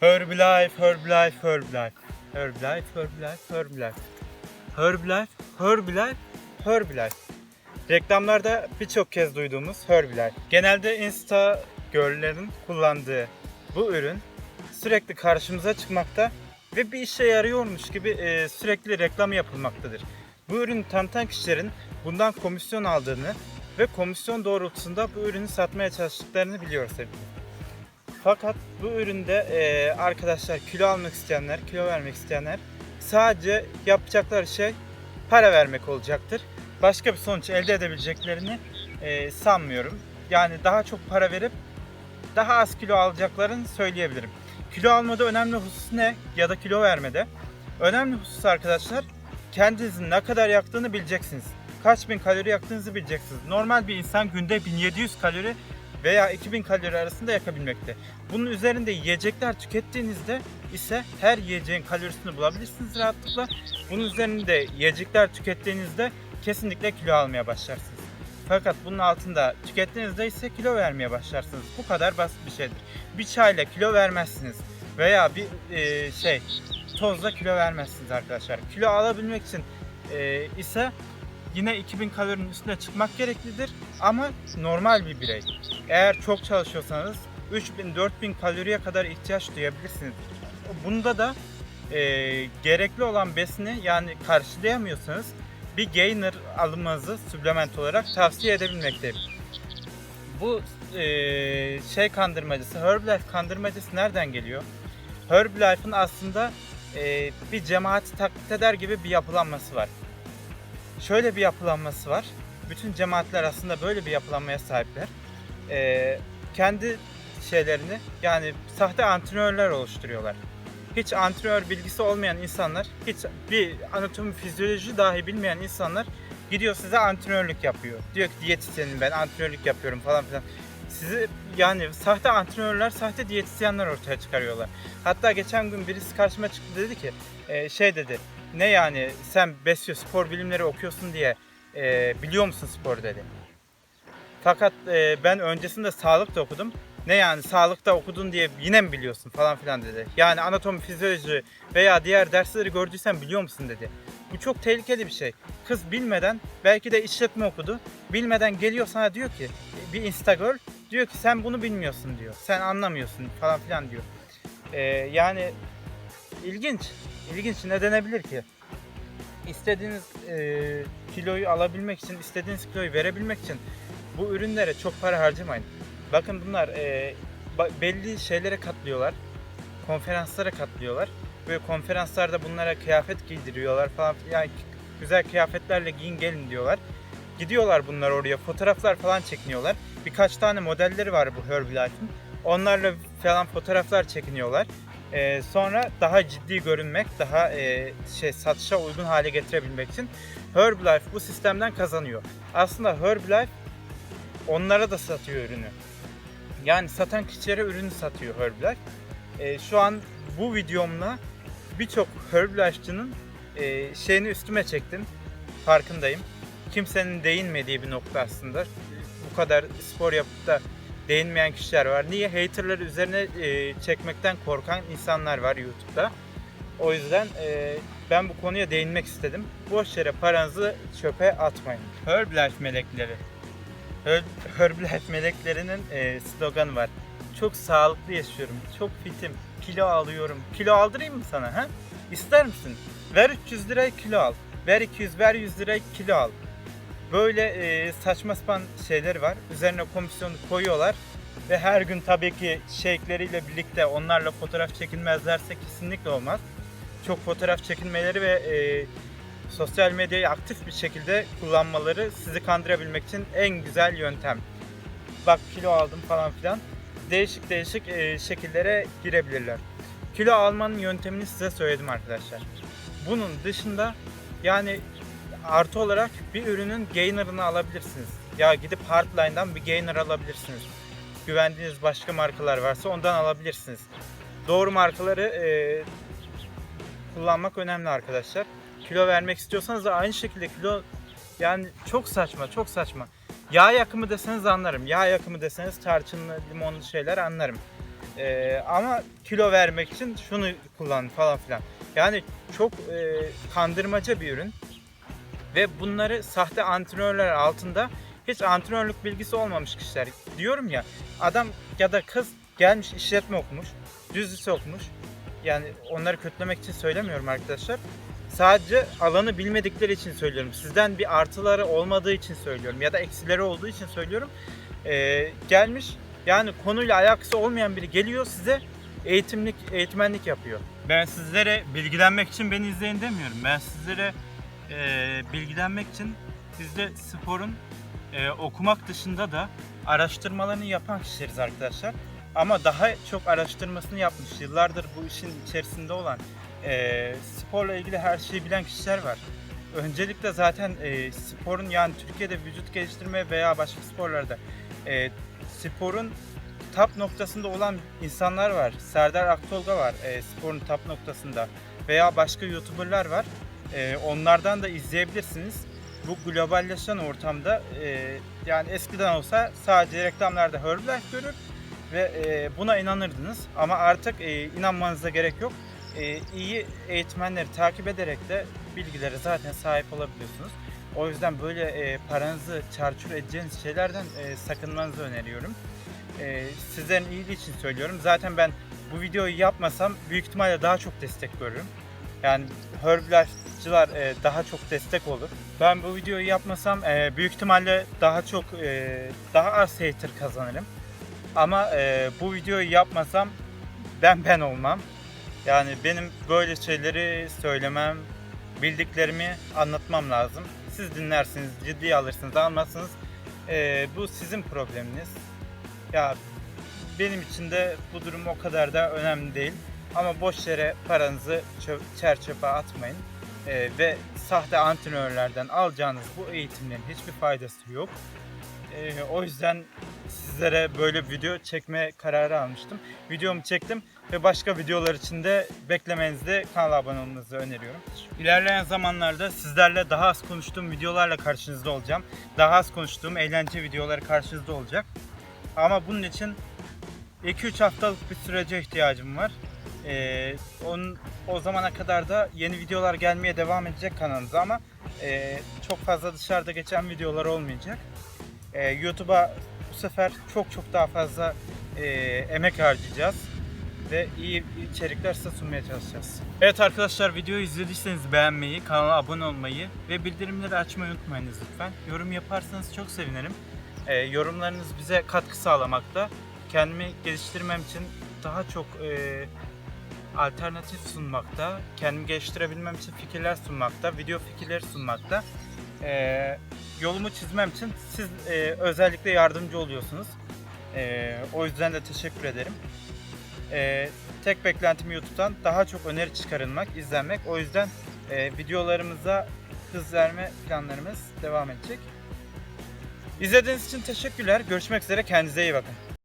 Herbalife, Herbalife, Herbalife. Herbalife, Herbalife, Herbalife. Herbalife, Herbalife, Herbalife. Reklamlarda birçok kez duyduğumuz Herbalife. Genelde Insta girl'lerin kullandığı bu ürün sürekli karşımıza çıkmakta ve bir işe yarıyormuş gibi e, sürekli reklamı yapılmaktadır. Bu ürünü tanıtan kişilerin bundan komisyon aldığını ve komisyon doğrultusunda bu ürünü satmaya çalıştıklarını biliyoruz hepimiz. Fakat bu üründe e, arkadaşlar kilo almak isteyenler, kilo vermek isteyenler sadece yapacakları şey para vermek olacaktır. Başka bir sonuç elde edebileceklerini e, sanmıyorum. Yani daha çok para verip daha az kilo alacaklarını söyleyebilirim. Kilo almada önemli husus ne? Ya da kilo vermede. Önemli husus arkadaşlar kendinizin ne kadar yaktığını bileceksiniz. Kaç bin kalori yaktığınızı bileceksiniz. Normal bir insan günde 1700 kalori veya 2000 kalori arasında yakabilmekte. Bunun üzerinde yiyecekler tükettiğinizde ise her yiyeceğin kalorisini bulabilirsiniz rahatlıkla. Bunun üzerinde yiyecekler tükettiğinizde kesinlikle kilo almaya başlarsınız. Fakat bunun altında tükettiğinizde ise kilo vermeye başlarsınız. Bu kadar basit bir şeydir. Bir çayla kilo vermezsiniz veya bir e, şey tozla kilo vermezsiniz arkadaşlar. Kilo alabilmek için e, ise yine 2000 kalorinin üstüne çıkmak gereklidir ama normal bir birey. Eğer çok çalışıyorsanız 3000-4000 kaloriye kadar ihtiyaç duyabilirsiniz. Bunda da e, gerekli olan besini yani karşılayamıyorsanız bir gainer alınmanızı supplement olarak tavsiye edebilmekteyim. Bu e, şey kandırmacısı, Herbalife kandırmacısı nereden geliyor? Herbalife'ın aslında e, bir cemaati taklit eder gibi bir yapılanması var. Şöyle bir yapılanması var. Bütün cemaatler aslında böyle bir yapılanmaya sahipler. E, kendi şeylerini yani sahte antrenörler oluşturuyorlar. Hiç antrenör bilgisi olmayan insanlar, hiç bir anatomi fizyoloji dahi bilmeyen insanlar gidiyor size antrenörlük yapıyor. Diyor ki diyetisyenim ben antrenörlük yapıyorum falan filan. Sizi yani sahte antrenörler, sahte diyetisyenler ortaya çıkarıyorlar. Hatta geçen gün birisi karşıma çıktı dedi ki e, şey dedi ne yani sen besyo spor bilimleri okuyorsun diye e, biliyor musun spor dedi. Fakat e, ben öncesinde sağlık da okudum. Ne yani sağlıkta okudun diye yine mi biliyorsun falan filan dedi. Yani anatomi, fizyoloji veya diğer dersleri gördüysen biliyor musun dedi. Bu çok tehlikeli bir şey. Kız bilmeden belki de işletme okudu. Bilmeden geliyor sana diyor ki bir instagirl diyor ki sen bunu bilmiyorsun diyor. Sen anlamıyorsun falan filan diyor. Ee, yani ilginç. İlginç ne denebilir ki? İstediğiniz e, kiloyu alabilmek için, istediğiniz kiloyu verebilmek için bu ürünlere çok para harcamayın. Bakın bunlar e, belli şeylere katlıyorlar. Konferanslara katlıyorlar. Böyle konferanslarda bunlara kıyafet giydiriyorlar falan. Yani güzel kıyafetlerle giyin gelin diyorlar. Gidiyorlar bunlar oraya fotoğraflar falan çekiniyorlar. Birkaç tane modelleri var bu Herbalife'ın. Onlarla falan fotoğraflar çekiniyorlar. E, sonra daha ciddi görünmek, daha e, şey satışa uygun hale getirebilmek için Herbalife bu sistemden kazanıyor. Aslında Herbalife onlara da satıyor ürünü. Yani satan kişilere ürünü satıyor Herbalife. Ee, şu an bu videomla birçok Herbalife'cının e, şeyini üstüme çektim. Farkındayım. Kimsenin değinmediği bir nokta aslında. Bu kadar spor yapıp da değinmeyen kişiler var. Niye? Haterları üzerine e, çekmekten korkan insanlar var YouTube'da. O yüzden e, ben bu konuya değinmek istedim. Boş yere paranızı çöpe atmayın. Herbalife melekleri. Her- Herbalife meleklerinin e, sloganı var. Çok sağlıklı yaşıyorum, çok fitim, kilo alıyorum. Kilo aldırayım mı sana ha? İster misin? Ver 300 liraya kilo al. Ver 200, ver 100 liraya kilo al. Böyle e, saçma sapan şeyleri var. Üzerine komisyonu koyuyorlar. Ve her gün tabii ki şeykleriyle birlikte onlarla fotoğraf çekilmezlerse kesinlikle olmaz. Çok fotoğraf çekilmeleri ve e, sosyal medyayı aktif bir şekilde kullanmaları sizi kandırabilmek için en güzel yöntem. Bak kilo aldım falan filan. Değişik değişik e, şekillere girebilirler. Kilo almanın yöntemini size söyledim arkadaşlar. Bunun dışında yani artı olarak bir ürünün gainer'ını alabilirsiniz. Ya gidip Hardline'dan bir gainer alabilirsiniz. Güvendiğiniz başka markalar varsa ondan alabilirsiniz. Doğru markaları e, kullanmak önemli arkadaşlar kilo vermek istiyorsanız da aynı şekilde kilo yani çok saçma çok saçma. Yağ yakımı deseniz anlarım. Yağ yakımı deseniz tarçınlı limonlu şeyler anlarım. Ee, ama kilo vermek için şunu kullan falan filan. Yani çok e, kandırmaca bir ürün. Ve bunları sahte antrenörler altında hiç antrenörlük bilgisi olmamış kişiler. Diyorum ya adam ya da kız gelmiş işletme okumuş, düz lise okumuş. Yani onları kötülemek için söylemiyorum arkadaşlar. Sadece alanı bilmedikleri için söylüyorum. Sizden bir artıları olmadığı için söylüyorum ya da eksileri olduğu için söylüyorum. Ee, gelmiş yani konuyla alakası olmayan biri geliyor size eğitimlik, eğitmenlik yapıyor. Ben sizlere bilgilenmek için beni izleyin demiyorum. Ben sizlere e, bilgilenmek için bizde sporun e, okumak dışında da araştırmalarını yapan kişileriz arkadaşlar. Ama daha çok araştırmasını yapmış, yıllardır bu işin içerisinde olan, e, sporla ilgili her şeyi bilen kişiler var. Öncelikle zaten e, sporun yani Türkiye'de vücut geliştirme veya başka sporlarda e, sporun top noktasında olan insanlar var. Serdar Aktolga var e, sporun top noktasında veya başka YouTuber'lar var. E, onlardan da izleyebilirsiniz. Bu globalleşen ortamda e, yani eskiden olsa sadece reklamlarda Herbalife görür ve e, buna inanırdınız. Ama artık e, inanmanıza gerek yok. E, iyi eğitmenleri takip ederek de bilgilere zaten sahip olabiliyorsunuz. O yüzden böyle e, paranızı çarçur edeceğiniz şeylerden e, sakınmanızı öneriyorum. E, sizlerin iyiliği için söylüyorum. Zaten ben bu videoyu yapmasam büyük ihtimalle daha çok destek görürüm. Yani Herbalife'cılar e, daha çok destek olur. Ben bu videoyu yapmasam e, büyük ihtimalle daha çok e, daha az hater kazanırım. Ama e, bu videoyu yapmasam ben ben olmam. Yani benim böyle şeyleri söylemem, bildiklerimi anlatmam lazım. Siz dinlersiniz, ciddiye alırsınız, almazsınız. E, bu sizin probleminiz. Ya benim için de bu durum o kadar da önemli değil. Ama boş yere paranızı çö- çer çöpe atmayın. E, ve sahte antrenörlerden alacağınız bu eğitimlerin hiçbir faydası yok. E, o yüzden sizlere böyle video çekme kararı almıştım. Videomu çektim ve başka videolar için de beklemenizi, kanala abone olmanızı öneriyorum. İlerleyen zamanlarda sizlerle daha az konuştuğum videolarla karşınızda olacağım. Daha az konuştuğum eğlence videoları karşınızda olacak. Ama bunun için 2-3 haftalık bir sürece ihtiyacım var. Ee, onun, o zamana kadar da yeni videolar gelmeye devam edecek kanalımıza ama e, çok fazla dışarıda geçen videolar olmayacak. Ee, YouTube'a bu sefer çok çok daha fazla e, emek harcayacağız ve iyi içerikler size sunmaya çalışacağız. Evet arkadaşlar videoyu izlediyseniz beğenmeyi, kanala abone olmayı ve bildirimleri açmayı unutmayınız lütfen. Yorum yaparsanız çok sevinirim. Ee, yorumlarınız bize katkı sağlamakta. Kendimi geliştirmem için daha çok e, alternatif sunmakta, kendimi geliştirebilmem için fikirler sunmakta, video fikirleri sunmakta. Ee, yolumu çizmem için siz e, özellikle yardımcı oluyorsunuz. Ee, o yüzden de teşekkür ederim. Ee, tek beklentim YouTube'dan daha çok öneri çıkarılmak, izlenmek. O yüzden e, videolarımıza hız verme planlarımız devam edecek. İzlediğiniz için teşekkürler. Görüşmek üzere. Kendinize iyi bakın.